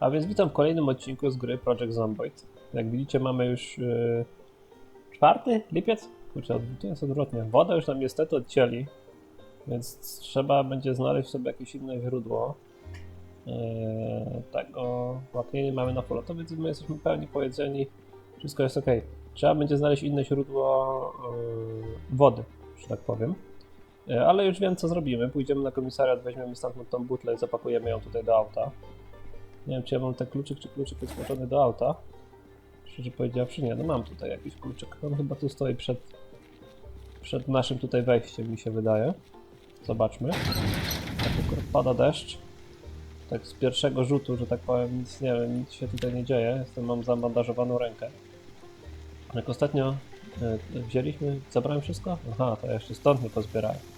A więc witam w kolejnym odcinku z gry Project Zomboid. Jak widzicie mamy już yy, czwarty lipiec? Kurczę, to jest odwrotnie. Wodę już nam niestety odcięli, więc trzeba będzie znaleźć sobie jakieś inne źródło. Yy, tego łapnienie mamy na full, to więc my jesteśmy pełni pojedzeni, wszystko jest ok. Trzeba będzie znaleźć inne źródło yy, wody, że tak powiem. Yy, Ale już wiem co zrobimy. Pójdziemy na komisariat, weźmiemy stamtąd tą butlę i zapakujemy ją tutaj do auta. Nie wiem, czy ja mam ten kluczyk, czy kluczyk jest włożony do auta. Szczerze powiedziawszy, nie, no mam tutaj jakiś kluczyk. On chyba tu stoi przed, przed naszym tutaj wejściem, mi się wydaje. Zobaczmy. Tak akurat pada deszcz. Tak z pierwszego rzutu, że tak powiem, nic nie wiem, nic się tutaj nie dzieje. Jestem, mam zabandażowaną rękę. Jak ostatnio e, wzięliśmy, zabrałem wszystko? Aha, to ja jeszcze stąd nie pozbierałem.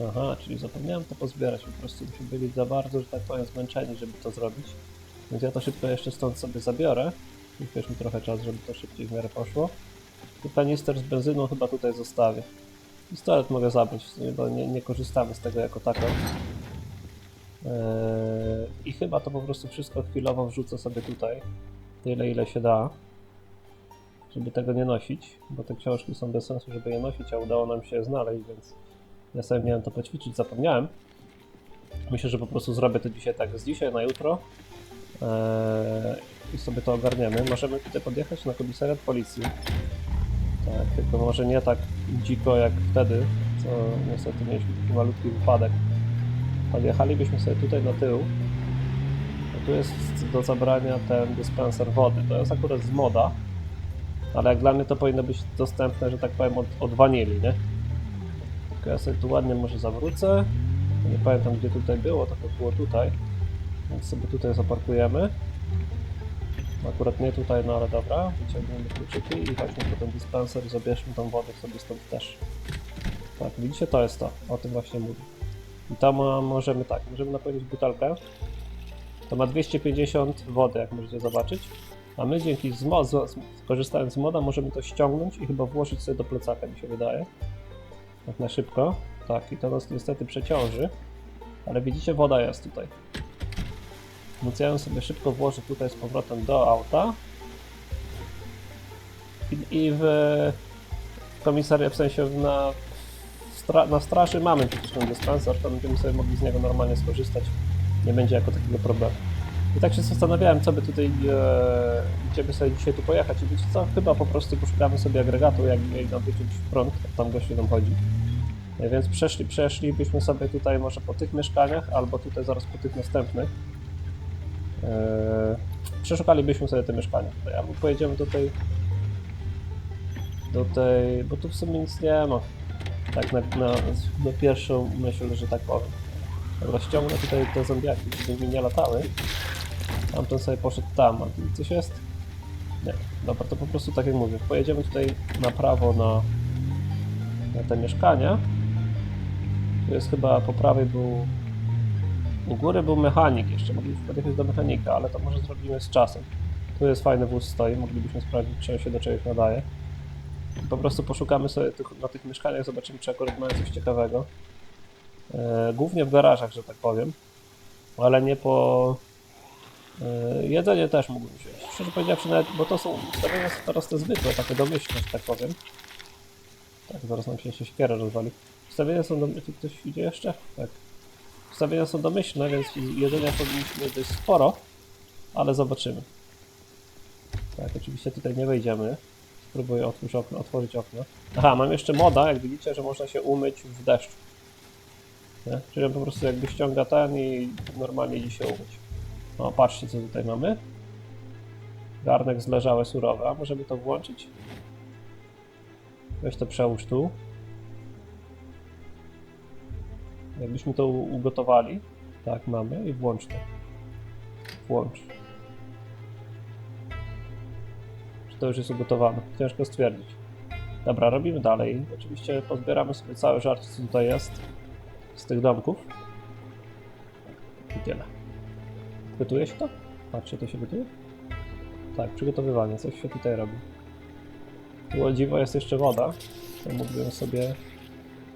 Aha, czyli zapomniałem to pozbierać, po prostu byli za bardzo, że tak powiem, zmęczeni, żeby to zrobić. Więc ja to szybko jeszcze stąd sobie zabiorę. Już mi trochę czas, żeby to szybciej w miarę poszło. I kanister z benzyną chyba tutaj zostawię. Pistolet mogę zabrać, bo nie, nie korzystamy z tego jako tako. Eee, I chyba to po prostu wszystko chwilowo wrzucę sobie tutaj. Tyle ile się da. Żeby tego nie nosić, bo te książki są bez sensu, żeby je nosić, a udało nam się je znaleźć, więc ja sobie miałem to poćwiczyć, zapomniałem. Myślę, że po prostu zrobię to dzisiaj tak z dzisiaj na jutro. Eee, I sobie to ogarniemy. Możemy tutaj podjechać na komisariat policji. Tak, tylko może nie tak dziko jak wtedy, co niestety mieliśmy taki malutki wypadek. Podjechalibyśmy sobie tutaj na tył. A tu jest do zabrania ten dyspenser wody. To jest akurat z moda, ale jak dla mnie to powinno być dostępne, że tak powiem, od, od wanili, nie? Tylko ja sobie tu ładnie może zawrócę. Nie pamiętam gdzie tutaj było, to było tutaj. Więc sobie tutaj zaparkujemy. Akurat nie tutaj, no ale dobra. Wyciągniemy kluczyki i chodźmy po ten dispenser i zabierzmy tą wodę sobie stąd też. Tak, widzicie, to jest to. O tym właśnie mówię. I tam możemy tak, możemy napełnić butelkę. To ma 250 wody, jak możecie zobaczyć. A my dzięki zmo, z, z, korzystając z moda możemy to ściągnąć i chyba włożyć sobie do plecaka, mi się wydaje. Tak na szybko. Tak, i to nas niestety przeciąży. Ale widzicie, woda jest tutaj. Więc ja ją sobie szybko włożę tutaj z powrotem do auta. I, i w komisariat, w sensie na, stra, na straży mamy przecież ten dyspenser, to będziemy sobie mogli z niego normalnie skorzystać. Nie będzie jako takiego problemu. I tak się zastanawiałem, co by tutaj, e, gdzie by sobie dzisiaj tu pojechać i wiecie co, chyba po prostu poszukamy sobie agregatu, jak nam wyciąć prąd, tam gościu nam chodzi. E, Więc przeszli, przeszlibyśmy sobie tutaj może po tych mieszkaniach, albo tutaj zaraz po tych następnych. Eee, przeszukalibyśmy sobie te mieszkania. Ja mu pojedziemy tej. Do tej. Bo tu w sumie nic nie ma. Tak na, na, na pierwszą myśl, że tak powiem. Dobra, ściągnę tutaj te zombiaki, żeby mi nie latały. Tamten sobie poszedł tam, a tu coś jest? Nie. Dobra, to po prostu tak jak mówię. Pojedziemy tutaj na prawo na, na te mieszkania. Tu jest chyba po prawej był u góry był mechanik jeszcze, moglibyśmy podjechać do mechanika, ale to może zrobimy z czasem. Tu jest fajny wóz stoi, moglibyśmy sprawdzić, czy on się do czegoś nadaje. Po prostu poszukamy sobie tych, na tych mieszkaniach, zobaczymy, czy akurat mają coś ciekawego. E, głównie w garażach, że tak powiem, ale nie po... E, jedzenie też mógłbym wziąć. Szczerze powiedziawszy, nawet, bo to są ustawienia teraz te zwykłe, takie domyślne, że tak powiem. Tak, zaraz nam się jeszcze siekiera rozwali. Ustawienia są domyślne, ktoś idzie jeszcze? Tak. Ustawienia są domyślne, więc jedzenia powinniśmy dość sporo, ale zobaczymy. Tak, oczywiście tutaj nie wejdziemy. Spróbuję okno, otworzyć okno. Aha, mam jeszcze moda, jak widzicie, że można się umyć w deszczu. Nie? Czyli on po prostu jakby ściąga ten i normalnie idzie się umyć. No, patrzcie co tutaj mamy. Garnek zleżałe surowe, a możemy to włączyć? Weź to przełóż tu. Jakbyśmy to ugotowali. Tak, mamy i włącz to. Włącz. Czy to już jest ugotowane? Ciężko stwierdzić. Dobra, robimy dalej. Oczywiście pozbieramy sobie całe żarcie, co tutaj jest z tych domków. I tyle. Gotuje się to? Patrzcie, to się gotuje? Tak, przygotowywanie, coś się tutaj robi. Tu o dziwo jest jeszcze woda. To mógłbym sobie...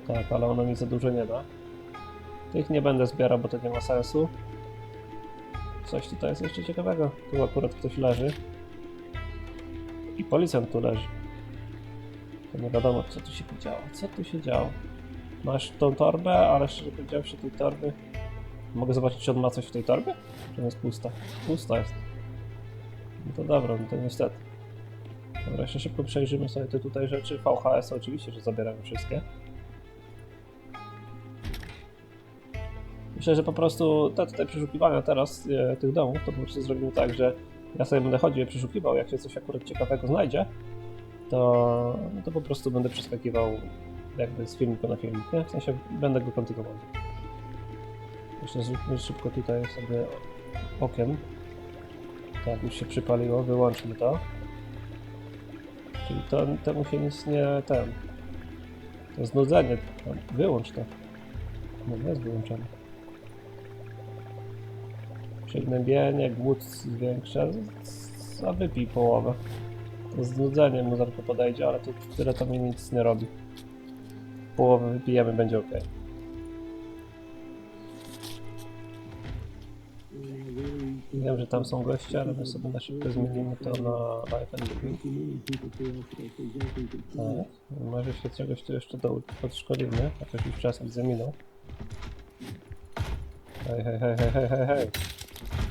Tak, ale ona mi za dużo nie da. Tych nie będę zbierał, bo to nie ma sensu. coś tutaj jest jeszcze ciekawego. Tu akurat ktoś leży. I policjant tu leży. To nie wiadomo, co tu się działo. Co tu się działo? Masz tą torbę, ale szczerze powiedziawszy, tej torby... Mogę zobaczyć, czy on ma coś w tej torbie? Czy ona jest pusta? Pusta jest. No to dobra, no to niestety. Dobra, jeszcze szybko przejrzymy sobie te tutaj rzeczy. VHS oczywiście, że zabieramy wszystkie. Myślę, że po prostu te tutaj przeszukiwania teraz e, tych domów, to po prostu zrobimy tak, że ja sobie będę chodził i przeszukiwał, jak się coś akurat ciekawego znajdzie, to, no to po prostu będę przeskakiwał jakby z filmiku na filmik, nie? W sensie będę go kontynuował. Jeszcze zróbmy szybko tutaj sobie okiem. Tak, już się przypaliło, wyłączmy to. Czyli to, temu się nic nie... ten... To znudzenie, no, wyłącz to. No jest wyłączone. Przygnębienie, głód zwiększa, a wypij połowę. To znudzenie mu tylko podejdzie, ale to tyle to mi nic nie robi. Połowę wypijemy, będzie ok. Wiem, że tam są goście, ale my sobie na szybko zmienimy to na Living. Tak, może się czegoś tu jeszcze do, podszkolimy, chociaż już czas widzę minął. Hej, hej, hej, hej, hej, hej, hej.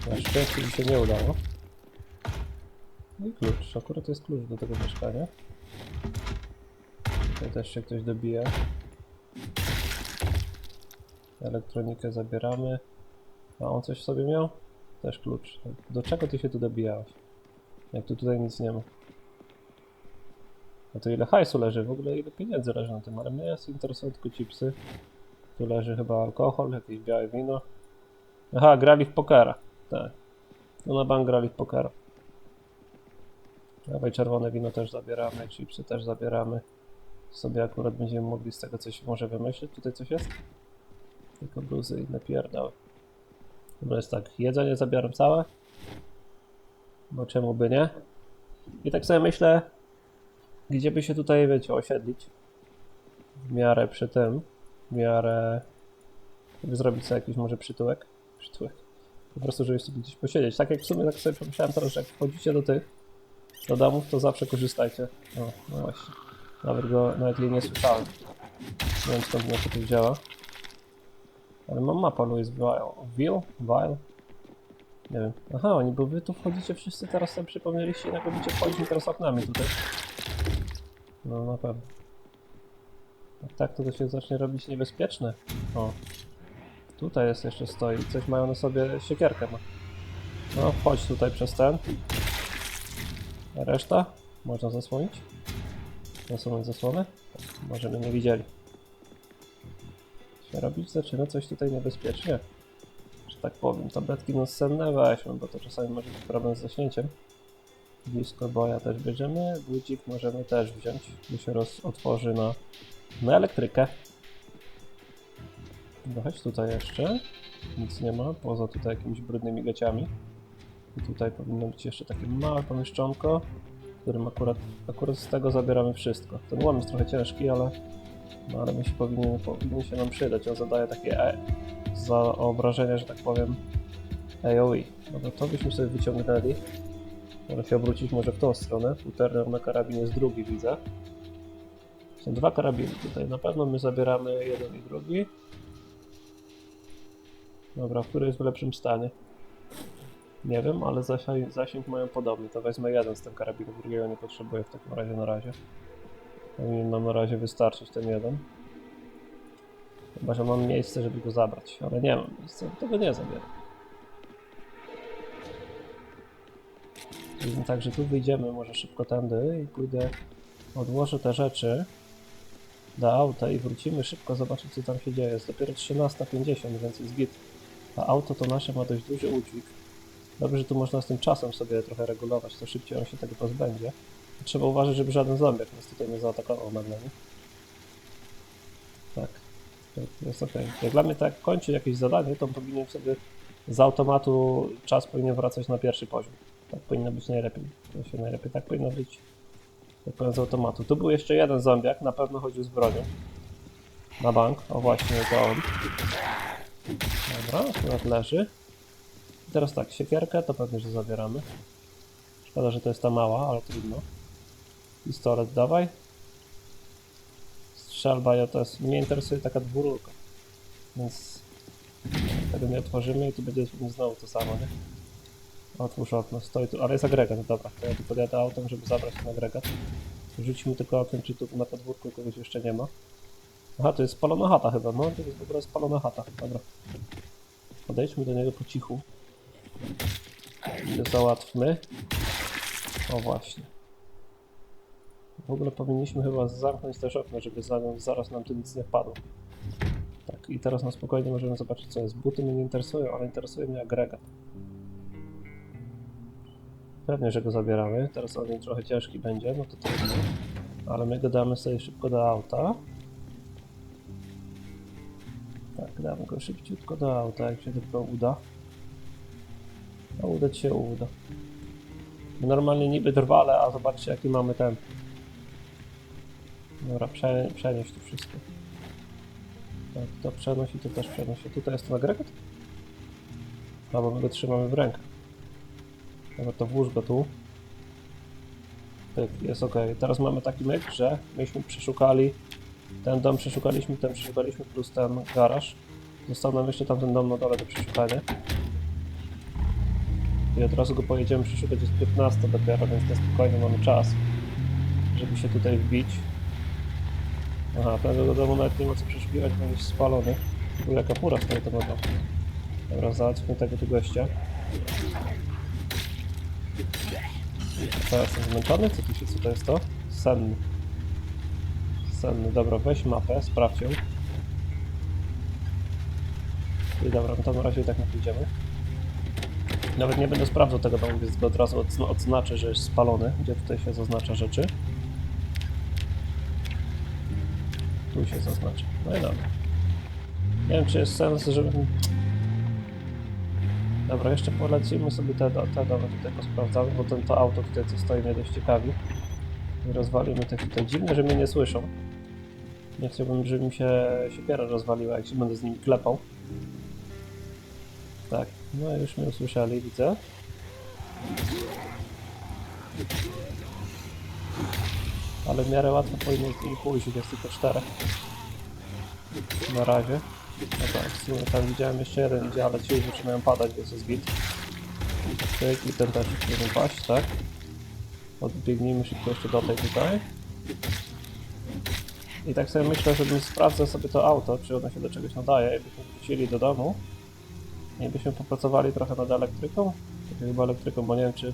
Na szczęście mi się nie udało. No i klucz, akurat jest klucz do tego mieszkania. Tutaj też się ktoś dobija. Elektronikę zabieramy. A on coś sobie miał? Też klucz. Do czego ty się tu dobijałeś? Jak tu tutaj nic nie ma. A to ile hajsu leży? W ogóle ile pieniędzy leży na tym? Ale mnie jest interesują tylko chipsy. Tu leży chyba alkohol, jakieś białe wino. Aha, grali w pokera. Tak. No na bank grali w pokera. Dawaj czerwone wino też zabieramy, chipsy też zabieramy. Sobie akurat będziemy mogli z tego coś może wymyślić. Tutaj coś jest? Tylko bluzy i napierdały. Dobra, jest tak. Jedzenie zabieram całe. Bo czemu by nie? I tak sobie myślę, gdzie by się tutaj, wiecie, osiedlić. W miarę przy tym. W miarę... Żeby zrobić sobie jakiś może przytułek. Przytułek. Po prostu, żeby sobie gdzieś posiedzieć. Tak jak w sumie tak sobie pomyślałem teraz, że jak wchodzicie do tych, do domów, to zawsze korzystajcie. O, no właśnie. Nawet go, nawet jej nie słyszałem. Nie wiem skąd to działa. Ale mam mapa Louis Vile. Nie wiem. Aha, oni, bo wy tu wchodzicie wszyscy, teraz sobie przypomnieliście, jak będziecie wchodzić teraz oknami tutaj. No na pewno. Jak tak, to to się zacznie robić niebezpieczne. O. Tutaj jest jeszcze stoi. Coś mają na sobie siekierkę ma. No, wchodź tutaj przez ten. A reszta? Można zasłonić? Zasunąć zasłonę? Tak, może mnie nie widzieli. Robić zaczyna coś tutaj niebezpiecznie. Że tak powiem, tabletki no senne weźmy, bo to czasami może być problem z zaśnięciem. Blisko boja też bierzemy, budzik możemy też wziąć, bo się roz otworzy na, na elektrykę. No chodź tutaj jeszcze. Nic nie ma, poza tutaj jakimiś brudnymi gaciami. I tutaj powinno być jeszcze takie małe pomieszczonko, którym akurat, akurat z tego zabieramy wszystko. Ten łom jest trochę ciężki, ale, no ale mi się powinien, powinien się nam przydać. On zadaje takie e, że tak powiem, AOE. No to byśmy sobie wyciągnęli. Może się obrócić może w tą stronę. Uterner na karabin jest drugi, widzę. Są dwa karabiny tutaj. Na pewno my zabieramy jeden i drugi. Dobra, który jest w lepszym stanie? Nie wiem, ale zasięg, zasięg mają podobny. To wezmę jeden z tym karabinów, drugiego nie potrzebuję w takim razie na razie. Powinien nam na razie wystarczyć ten jeden. Chyba, że mam miejsce, żeby go zabrać, ale nie mam miejsca, tego nie zabieram. Czyli tak, że tu wyjdziemy może szybko tędy i pójdę, odłożę te rzeczy do auta i wrócimy szybko zobaczyć co tam się dzieje. Jest dopiero 13.50, więc jest git. A auto to nasze ma dość duży udźwig. Dobrze, że tu można z tym czasem sobie trochę regulować, to szybciej on się tego pozbędzie. Trzeba uważać, żeby żaden zombiak nas tutaj nie zaatakował nagle, nie? Tak, jest ok. Jak dla mnie tak kończy jakieś zadanie, to powinien sobie z automatu czas powinien wracać na pierwszy poziom. Tak powinno być najlepiej. To się najlepiej tak powinno być. Tak powiem z automatu. Tu był jeszcze jeden zombiak, na pewno chodził z bronią. Na bank. O właśnie, to on. Dobra, akurat leży. I teraz tak, siekierkę to pewnie, że zabieramy. Szkoda, że to jest ta mała, ale trudno. Pistolet dawaj. Strzelba, ja to jest, mnie interesuje taka dwururka. Więc tego nie otworzymy i tu będzie znowu to samo, nie? Otwórz okno, stoi tu, ale jest agregat, dobra, to ja tu podjadę autem, żeby zabrać ten agregat. Rzućmy tylko okiem, czy tu na podwórku kogoś jeszcze nie ma. Aha, to jest spalona chata chyba, no to jest w ogóle spalona chata, dobra. Podejdźmy do niego po cichu. Załatwmy. O właśnie. W ogóle powinniśmy chyba zamknąć też okno, żeby za- zaraz nam tu nic nie wpadło. Tak, i teraz na spokojnie możemy zobaczyć co jest. Buty mnie nie interesują, ale interesuje mnie agregat. Pewnie, że go zabieramy. Teraz on trochę ciężki będzie, no to trudno. Ale my go damy sobie szybko do auta. Tak, damy go szybciutko do auta, jak się tylko uda. A udać się uda. Normalnie niby drwale, a zobaczcie jaki mamy ten. Dobra, prze, przenieść tu wszystko. Tak, to przenosi, to też przenosi. Tutaj jest ten agregat? No bo my go trzymamy w rękach. Dobra, to włóż go tu. Tak, jest ok. Teraz mamy taki myk, że myśmy przeszukali ten dom, przeszukaliśmy, ten przeszukaliśmy, plus ten garaż. Został nam jeszcze tamten dom na dole do przeszukania. I od razu go pojedziemy przeszukać, jest 15 dopiero, więc na spokojnie mamy czas, żeby się tutaj wbić. Aha, tego domu nawet nie ma co przeszukiwać, bo jest spalony. Tu jaka fura stoi tego domu. Dobra, załatwmy tego tu gościa. Teraz jestem zmęczony? Co tu się, co to jest to? Senny. Senny, dobra, weź mapę, sprawdź ją. I dobra, no to na razie tak nie pójdziemy. Nawet nie będę sprawdzał tego domu, więc od razu odzna- odznaczę, że jest spalony, gdzie tutaj się zaznacza rzeczy. Tu się zaznacza. No i dobra. Nie wiem, czy jest sens, żeby... Dobra, jeszcze polecimy sobie te, te domy tutaj posprawdzamy, bo ten, to auto tutaj co stoi mnie dość ciekawi. Rozwalimy te tutaj. Dziwne, że mnie nie słyszą. Nie chciałbym, żeby mi się siekiera rozwaliła, jak się będę z nimi klepał. Tak, no już mnie usłyszeli, widzę. Ale w miarę łatwo powinno z nimi pójść, jest tylko czterech. Na razie. No tak, w sumie tam widziałem jeszcze jeden idzie, ale ci już zaczynają padać, więc jest git. Tyk, i ten też powinien paść, tak? Odbiegnijmy szybko jeszcze do tej tutaj. I tak sobie myślę, żebym sprawdzał sobie to auto, czy ono się do czegoś nadaje, jakbyśmy wrócili do domu. I byśmy popracowali trochę nad elektryką. Tak chyba elektryką, bo nie wiem, czy,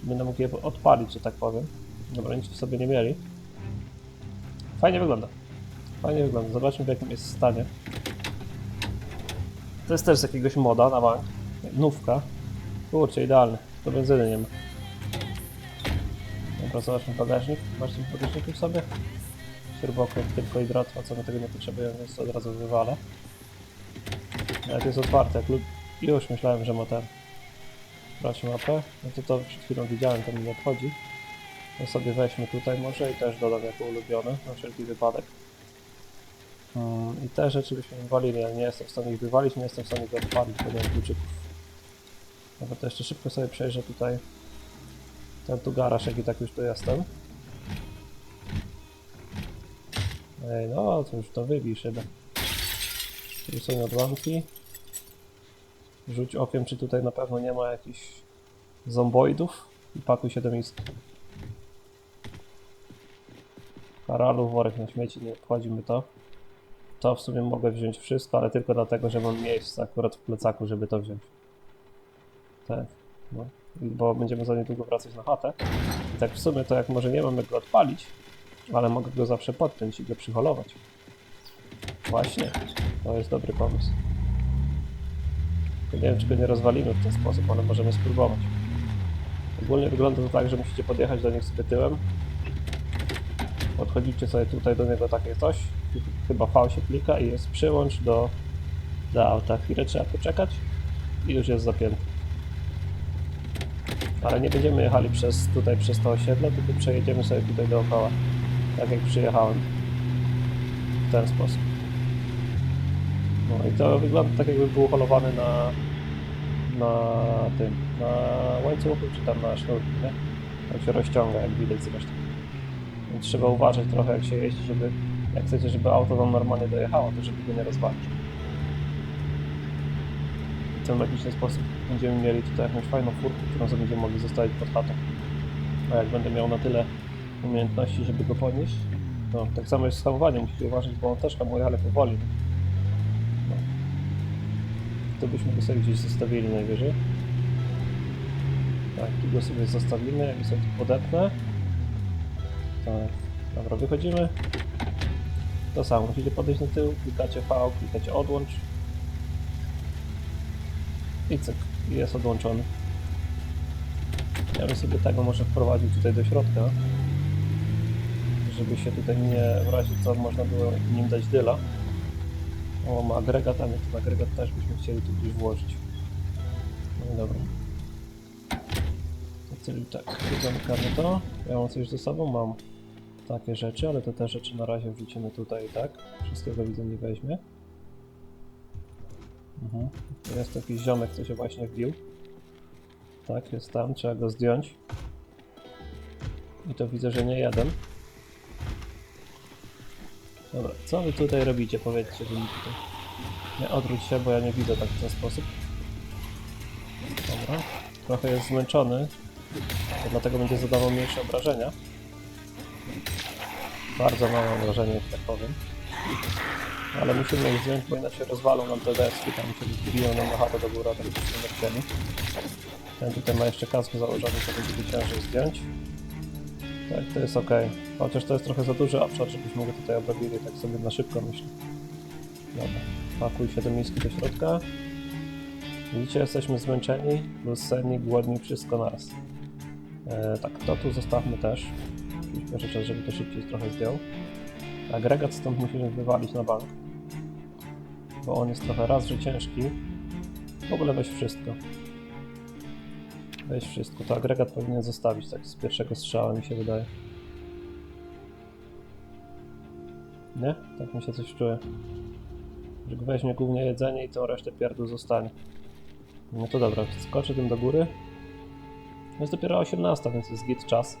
czy będę mógł je odpalić, że tak powiem. Dobra, nic w sobie nie mieli. Fajnie wygląda. Fajnie wygląda. Zobaczmy w jakim jest stanie. To jest też z jakiegoś moda na bank. Nówka. Kurczę, idealny. To benzyny nie ma. Dobra, zobaczmy bagażnik. Ten w sobie? Śrubokręt tylko i dratwa, co my tego nie potrzebujemy, więc od razu wywalę. Jak jest otwarte, jak lub... Już myślałem, że ma ten. Brać mapę. No to to przed chwilą widziałem, to mi nie odchodzi. To sobie weźmy tutaj może i też dodam jako ulubione, na wszelki wypadek. Mm, I te rzeczy byśmy wywalili, ale nie jestem w stanie ich wywalić, nie jestem w stanie ich odpalić, bo nie mam kluczyków. Dobra, to jeszcze szybko sobie przejrzę tutaj ten tu garaż, jak i tak już tu jestem. Ej, no, to już to wybij szybę. Tu są odłamki. Rzuć okiem, czy tutaj na pewno nie ma jakichś zomboidów i pakuj się do miski. Haralu, worek na śmieci, nie obchodzimy to. To w sumie mogę wziąć wszystko, ale tylko dlatego, że mam miejsce akurat w plecaku, żeby to wziąć. Tak, no. Bo będziemy za niedługo wracać na chatę. I tak w sumie to jak może nie mam jak go odpalić, ale mogę go zawsze podpiąć i go przyholować. Właśnie, to jest dobry pomysł. Nie wiem, czy go nie rozwalimy w ten sposób, ale możemy spróbować. Ogólnie wygląda to tak, że musicie podjechać do nich sobie tyłem. Podchodzicie sobie tutaj do niego takie coś. Chyba V się klika i jest przyłącz do, do auta. Chwilę trzeba poczekać i już jest zapięty. Ale nie będziemy jechali przez tutaj przez to osiedle, tylko przejedziemy sobie tutaj dookoła. Tak jak przyjechałem. W ten sposób. No i to wygląda tak jakby był holowany na, na tym, na łańcuchu, czy tam na sznurku, nie? Tak się rozciąga, jak widać zresztą. Trzeba uważać trochę, jak się jeździ, żeby, jak chcecie, żeby auto wam normalnie dojechało, to żeby go nie rozwalić. W ten magiczny sposób będziemy mieli tutaj jakąś fajną furkę, którą sobie będziemy mogli zostawić pod chatą. A jak będę miał na tyle umiejętności, żeby go ponieść, no tak samo jest z hamowaniem, musicie uważać, bo on też hamuje, ale powoli. No. To byśmy go sobie gdzieś zostawili najwyżej. Tak, tu go sobie zostawimy, jak sobie tu podepnę. Tak, dobra, wychodzimy. To samo, musicie podejść na tył, klikacie V, klikacie odłącz. I cyk, jest odłączony. Ja bym sobie tego może wprowadził tutaj do środka, żeby się tutaj nie, w razie co można było nim dać dyla. O, ma agregat, a ten agregat też byśmy chcieli tu gdzieś włożyć. No dobra. Czyli tak, zamykamy to. Ja mam coś ze sobą, mam takie rzeczy, ale te te rzeczy na razie wrzucimy tutaj, tak? Wszystkiego widzę nie weźmie. Mhm. Tu Jest jakiś ziomek, co się właśnie wbił. Tak, jest tam, trzeba go zdjąć. I to widzę, że nie jeden. Dobra, co wy tutaj robicie? Powiedzcie wy mi tutaj. Nie odwróć się, bo ja nie widzę tak w ten sposób. Dobra. Trochę jest zmęczony, to dlatego będzie zadawał mniejsze obrażenia. Bardzo małe obrażenie, że tak powiem. Ale musimy ich zdjąć, bo inaczej rozwalą nam te deski, tam się wbiją nam na chatę do góry, tak nie chcieli. Ten tutaj ma jeszcze kask założony, to będzie ciężej zdjąć. Tak, to jest ok. Chociaż to jest trochę za duży obszar, żebyśmy go tutaj obrobili, tak sobie na szybko myślę. Dobra, pakuj się do miski do środka. Widzicie, jesteśmy zmęczeni, rozsenni, głodni, wszystko naraz. E, tak, to tu zostawmy też. Pierwszy czas, żeby to szybciej trochę zdjął. Agregat stąd musimy wywalić na bank. Bo on jest trochę raz, że ciężki. W ogóle weź wszystko. Weź wszystko. To agregat powinien zostawić tak z pierwszego strzała mi się wydaje. Nie? Tak mi się coś czuje. Że weźmie głównie jedzenie i tą resztę pierdół zostanie. No to dobra, skoczę tym do góry. Jest dopiero 18, więc jest git czas.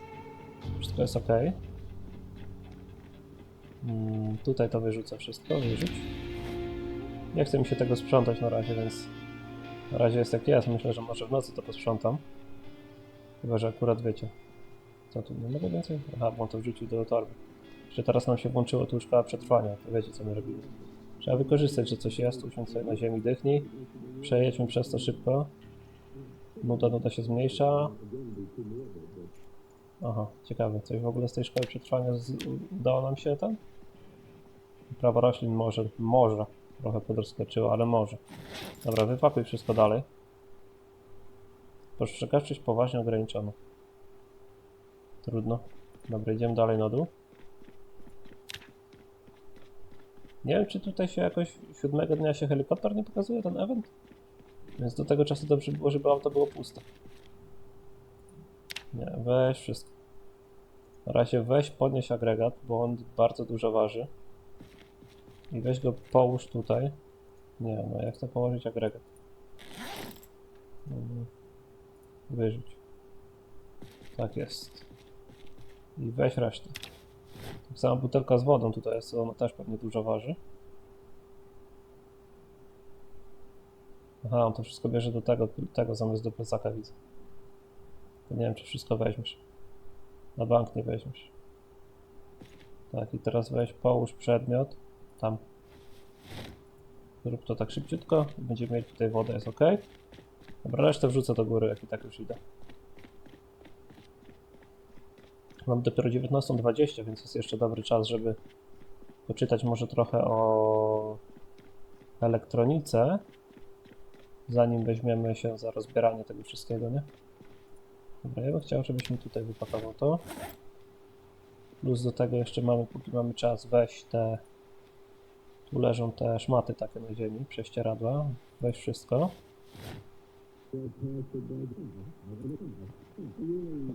Wszystko jest ok. Mm, tutaj to wyrzucę wszystko, wyrzuć. Nie chce mi się tego sprzątać na razie, więc na razie jest jak jest. Myślę, że może w nocy to posprzątam. Chyba, że akurat wiecie. Co tu, nie mogę więcej? Aha, bo on to wrzucił do torby. Jeszcze teraz nam się włączyło tu szkoła przetrwania, to wiecie co my robimy. Trzeba wykorzystać, że coś jest, usiądź sobie na ziemi, dychnij. Przejedźmy przez to szybko. Nuda, nuda się zmniejsza. Aha, ciekawe, coś w ogóle z tej szkoły przetrwania z, udało nam się tam? Prawa roślin może, może. Trochę podroskoczyło, ale może. Dobra, wypakuj wszystko dalej. Postrzegawczość poważnie ograniczona. Trudno. Dobra, idziemy dalej na dół. Nie wiem, czy tutaj się jakoś siódmego dnia się helikopter nie pokazuje, ten event? Więc do tego czasu dobrze było, żeby auto było puste. Nie, weź wszystko. Na razie weź, podnieś agregat, bo on bardzo dużo waży. I weź go połóż tutaj. Nie, no ja chcę położyć agregat. Mhm. Wyrzuć. Tak jest. I weź resztę. Tak samo butelka z wodą tutaj jest, ona też pewnie dużo waży. Aha, on to wszystko bierze do tego, tego zamiast do plecaka widzę. To nie wiem, czy wszystko weźmiesz. Na bank nie weźmiesz. Tak, i teraz weź, połóż przedmiot. Tam. Zrób to tak szybciutko. Będziemy mieli tutaj wodę, jest ok. Dobra, resztę wrzucę do góry, jak i tak już idę. Mam dopiero 19.20, więc jest jeszcze dobry czas, żeby poczytać może trochę o elektronice, zanim weźmiemy się za rozbieranie tego wszystkiego, nie? Dobra, ja bym chciał, żebyśmy tutaj wypakował to. Plus do tego jeszcze mamy, póki mamy czas, weź te... Tu leżą te szmaty takie na ziemi, prześcieradła. Weź wszystko.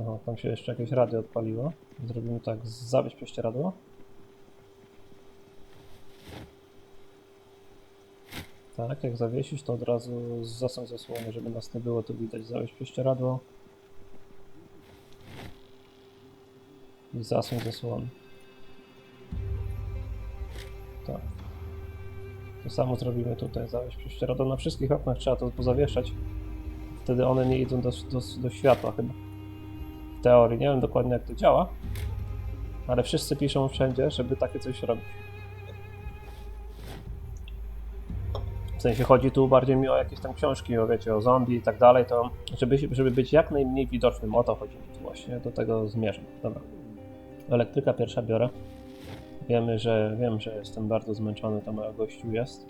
O, tam się jeszcze jakieś radio odpaliło. Zrobimy tak, zawieź prześcieradło. Tak, jak zawiesisz, to od razu zasąć zasłonę, żeby nas nie było tu widać. Zaweź prześcieradło. I zasąć zasłonę. Tak. To samo zrobimy tutaj. Zaweź prześcieradło. Na wszystkich oknach trzeba to pozawieszać. Wtedy one nie idą do, do, do światła chyba. W teorii. Nie wiem dokładnie jak to działa. Ale wszyscy piszą wszędzie, żeby takie coś robić. W sensie chodzi tu bardziej mi o jakieś tam książki, o wiecie, o zombie i tak dalej, to żeby, żeby być jak najmniej widocznym, o to chodzi mi tu właśnie, do tego zmierzam. Dobra. Elektryka pierwsza biorę. Wiemy, że wiem, że jestem bardzo zmęczony, to moja gościu jest,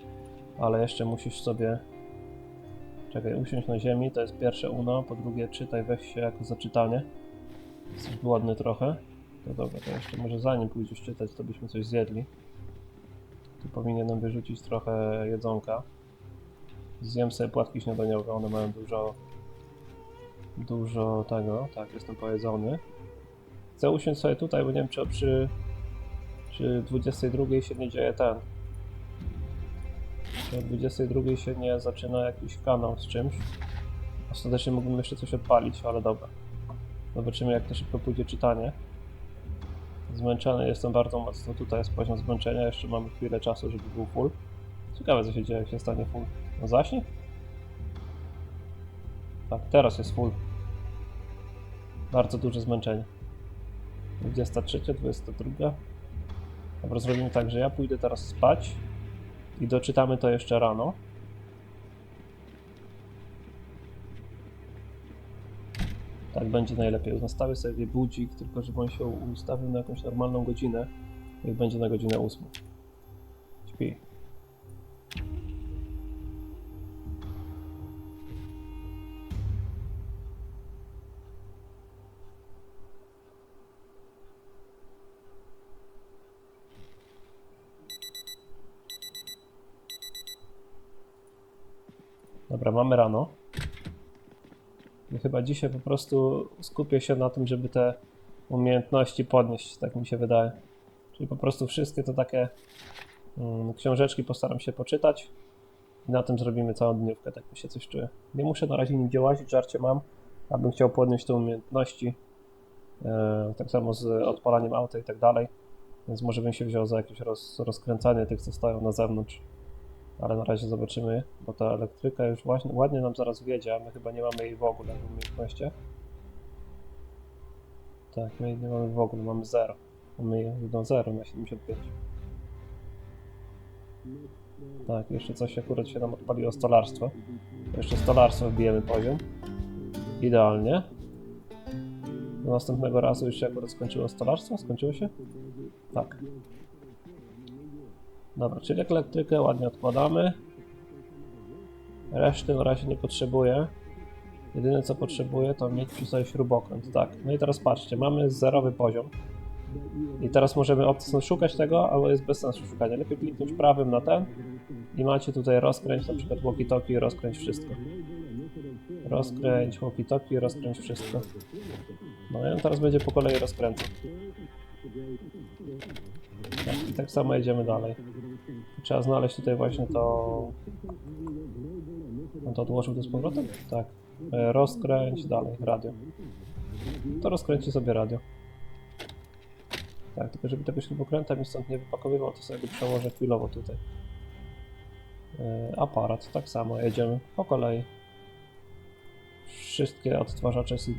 ale jeszcze musisz sobie czekaj, usiąść na ziemi, to jest pierwsze uno, po drugie czytaj, weź się jako za czytanie. Jesteś głodny trochę. To dobra, to jeszcze może zanim pójdziesz czytać, to byśmy coś zjedli. Tu powinienem wyrzucić trochę jedzonka. Zjem sobie płatki śniadaniowe, one mają dużo... Dużo tego, tak, jestem pojedzony. Chcę usiąść sobie tutaj, bo nie wiem czy przy... Czy 22 się nie dzieje ten. O 22 się nie zaczyna jakiś kanał z czymś. Ostatecznie mógłbym jeszcze coś odpalić, ale dobra. Zobaczymy jak to szybko pójdzie czytanie. Zmęczony jestem bardzo mocno. Tutaj jest poziom zmęczenia. Jeszcze mamy chwilę czasu, żeby był full. Ciekawe co się dzieje, jak się stanie full. No zaśnie? Tak, teraz jest full. Bardzo duże zmęczenie. 23, 22. Dobra, zrobimy tak, że ja pójdę teraz spać i doczytamy to jeszcze rano. Tak będzie najlepiej. Nastawię sobie budzik, tylko żeby on się ustawił na jakąś normalną godzinę. Niech będzie na godzinę 8. Śpi. Dobra, mamy rano. I chyba dzisiaj po prostu skupię się na tym, żeby te umiejętności podnieść, tak mi się wydaje. Czyli po prostu wszystkie te takie mm, książeczki postaram się poczytać i na tym zrobimy całą dniówkę, tak mi się coś czuje. Nie muszę na razie nigdzie łazić, żarcie mam, abym chciał podnieść te umiejętności. E, tak samo z odpalaniem auta i tak dalej. Więc może bym się wziął za jakieś roz, rozkręcanie tych, co stoją na zewnątrz. Ale na razie zobaczymy, bo ta elektryka już właśnie, ładnie nam zaraz wjedzie, a my chyba nie mamy jej w ogóle w umiejętnościach. Tak, my nie mamy w ogóle, mamy 0. Mamy jedno 0 na 75. Tak, jeszcze coś akurat się nam odpaliło stolarstwo. Jeszcze stolarstwo wbijemy poziom. Idealnie. Do następnego razu już się akurat skończyło stolarstwo? Skończyło się? Tak. Dobra, czyli elektrykę ładnie odkładamy. Reszty na razie nie potrzebuję. Jedyne co potrzebuję to mieć przy sobie śrubokręt. Tak, no i teraz patrzcie, mamy zerowy poziom. I teraz możemy opcją szukać tego, albo jest bez sensu szukania. Lepiej kliknąć prawym na ten i macie tutaj rozkręć, na przykład walkie-talkie i rozkręć wszystko. Rozkręć walkie-talkie rozkręć wszystko. No i on teraz będzie po kolei rozkręcał. Tak, I tak samo jedziemy dalej. Trzeba znaleźć tutaj właśnie to... On to odłożył to z powrotem? Tak. E, Rozkręć dalej, radio. To rozkręci sobie radio. Tak, tylko żeby tego śrubokręta mi stąd nie wypakowywał, to sobie go przełożę chwilowo tutaj. E, Aparat, tak samo, jedziemy po kolei. Wszystkie odtwarzacze CD.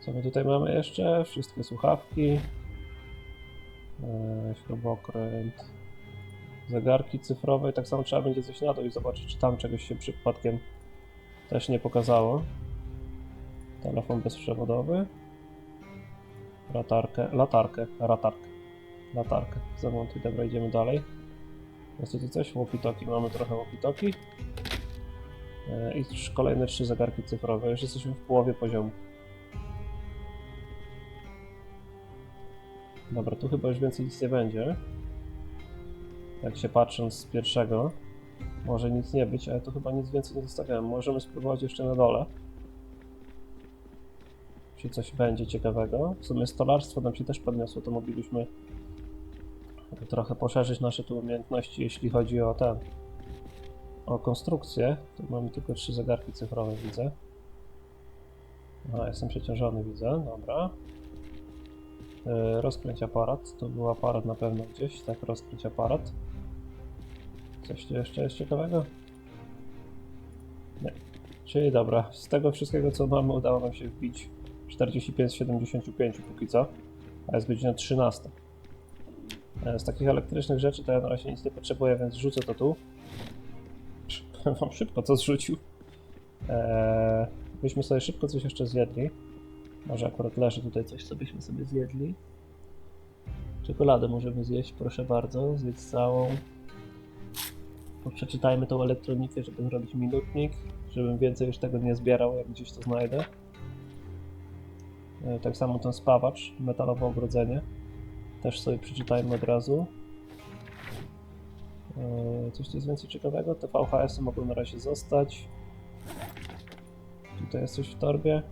Co my tutaj mamy jeszcze? Wszystkie słuchawki. E, śrubokręt. Zegarki cyfrowe. Tak samo trzeba będzie coś na to i zobaczyć, czy tam czegoś się przypadkiem też nie pokazało. Telefon bezprzewodowy. Latarkę, latarkę, latarkę. Latarkę. Zamontuj, dobra, idziemy dalej. Jest tu coś? Walkie-talkie. Mamy trochę walkie-talkie. E, I trz- kolejne trzy zegarki cyfrowe. Już jesteśmy w połowie poziomu. Dobra, tu chyba już więcej nic nie będzie. Jak się patrząc z pierwszego, może nic nie być, ale tu chyba nic więcej nie zostawiałem. Możemy spróbować jeszcze na dole. Czy coś będzie ciekawego. W sumie stolarstwo nam się też podniosło, to moglibyśmy trochę poszerzyć nasze tu umiejętności, jeśli chodzi o ten, o konstrukcję. Tu mamy tylko trzy zegarki cyfrowe, widzę. A, jestem przeciążony, widzę, dobra. Yy, rozkręć aparat, to był aparat na pewno gdzieś, tak, rozkręć aparat. Coś tu jeszcze jest ciekawego? Nie. Czyli dobra, z tego wszystkiego co mamy udało nam się wbić 45 z 75 póki co, a jest godzina 13. E, Z takich elektrycznych rzeczy to ja na razie nic nie potrzebuję, więc rzucę to tu. Mam szybko co zrzucił. Eee, byśmy sobie szybko coś jeszcze zjedli. Może akurat leży tutaj coś, co byśmy sobie zjedli. Czekoladę możemy zjeść, proszę bardzo. Zjedz całą. Przeczytajmy tą elektronikę, żeby zrobić minutnik. Żebym więcej już tego nie zbierał, jak gdzieś to znajdę. E, Tak samo ten spawacz, metalowe ogrodzenie. Też sobie przeczytajmy od razu. E, Coś tu jest więcej ciekawego? Te VHS-y mogą na razie zostać. Tutaj jest coś w torbie.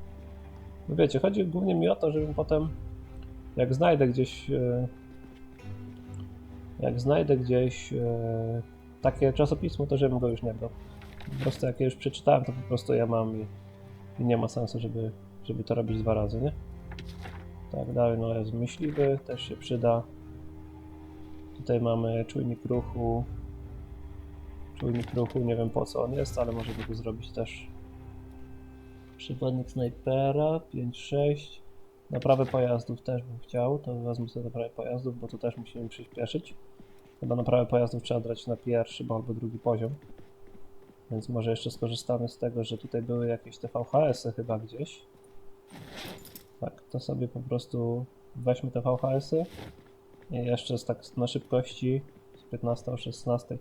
No wiecie, chodzi głównie mi o to, żebym potem, jak znajdę gdzieś, e, jak znajdę gdzieś e, takie czasopismo, to żebym go już nie brał. Po prostu jak je już przeczytałem, to po prostu ja mam i, i nie ma sensu, żeby, żeby to robić dwa razy, nie? Tak, dalej, no jest myśliwy, też się przyda. Tutaj mamy czujnik ruchu. Czujnik ruchu, nie wiem po co on jest, ale możemy go zrobić też. Przewodnik snajpera, 5-6. Naprawę pojazdów też bym chciał, to wezmę sobie naprawę pojazdów, bo tu też musimy przyspieszyć. Chyba naprawę pojazdów trzeba brać na pierwszy bo albo drugi poziom. Więc może jeszcze skorzystamy z tego, że tutaj były jakieś te VHS-y chyba gdzieś. Tak, to sobie po prostu weźmy te VHS-y i jeszcze z tak na szybkości z 15 o 16,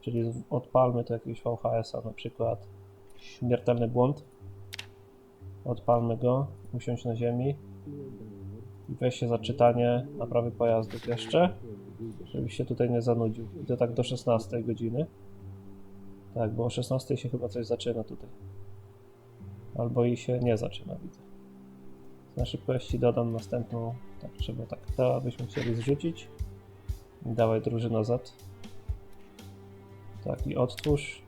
czyli odpalmy tu jakiegoś VHS-a, na przykład śmiertelny błąd. Odpalmy go, usiądź na ziemi i weź się za czytanie naprawy pojazdów jeszcze, żebyś się tutaj nie zanudził. I to tak do 16 godziny. Tak, bo o 16 się chyba coś zaczyna tutaj. Albo i się nie zaczyna, widzę. Na szybkości dodam następną, tak trzeba tak, to byśmy chcieli zrzucić. I dawaj drużyna Z. Tak, i odtwórz.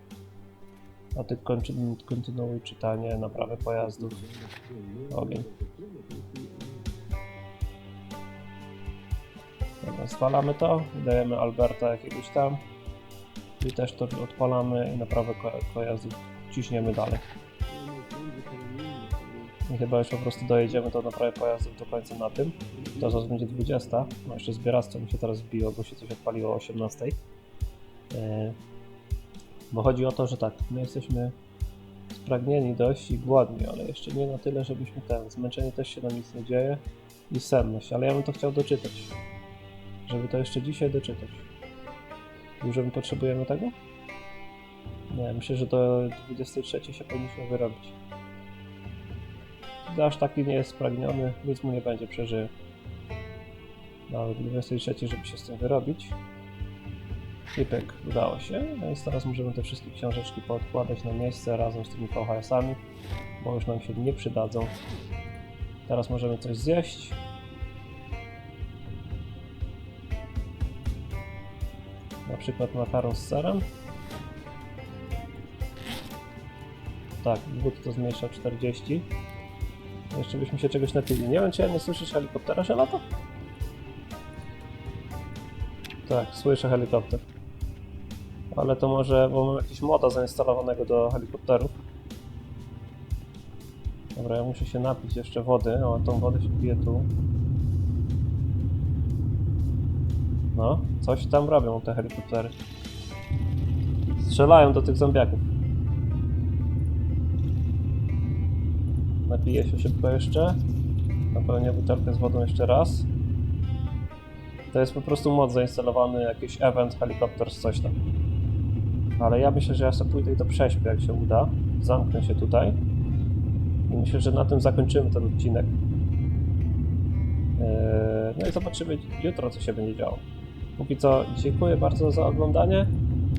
A ty kończy- kontynuuj czytanie, naprawę pojazdów. Ogień. Dobra, zwalamy to, dajemy Alberta jakiegoś tam. I też to odpalamy i naprawę pojazdów ciśniemy dalej. I chyba już po prostu dojedziemy do naprawy pojazdów do końca na tym. To zaraz będzie 20. No jeszcze zbieractwo mi się teraz wbiło, bo się coś odpaliło o 18. E, Bo chodzi o to, że tak, my jesteśmy spragnieni dość i głodni, ale jeszcze nie na tyle, żebyśmy ten. Zmęczenie też się nam nic nie dzieje i senność, ale ja bym to chciał doczytać. Żeby to jeszcze dzisiaj doczytać. Dużo my potrzebujemy tego? Nie, myślę, że do 23 się powinniśmy wyrobić. Aż taki nie jest spragniony, nic mu nie będzie, przeżyje. Nawet 23, żeby się z tym wyrobić. Pyk, udało się. No więc teraz możemy te wszystkie książeczki poodkładać na miejsce razem z tymi VHS-ami, bo już nam się nie przydadzą. Teraz możemy coś zjeść. Na przykład makaron z serem. Tak, but to zmniejsza 40. Jeszcze byśmy się czegoś napili. Nie wiem, czy ja nie słyszysz helikoptera, że lata? Tak, słyszę helikopter. Ale to może, bo mam jakiś moda zainstalowanego do helikopterów. Dobra, ja muszę się napić jeszcze wody, a tą wodę się pije tu. No, coś tam robią te helikoptery. Strzelają do tych zombiaków. Napiję się szybko jeszcze. Napełnię butelkę z wodą jeszcze raz. To jest po prostu mod zainstalowany, jakiś event, helikopter, coś tam. Ale ja myślę, że ja sobie pójdę i to prześpię, jak się uda. Zamknę się tutaj. I myślę, że na tym zakończymy ten odcinek. Eee, No i zobaczymy jutro, co się będzie działo. Póki co, dziękuję bardzo za oglądanie.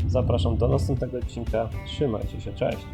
Zapraszam do następnego odcinka. Trzymajcie się, cześć.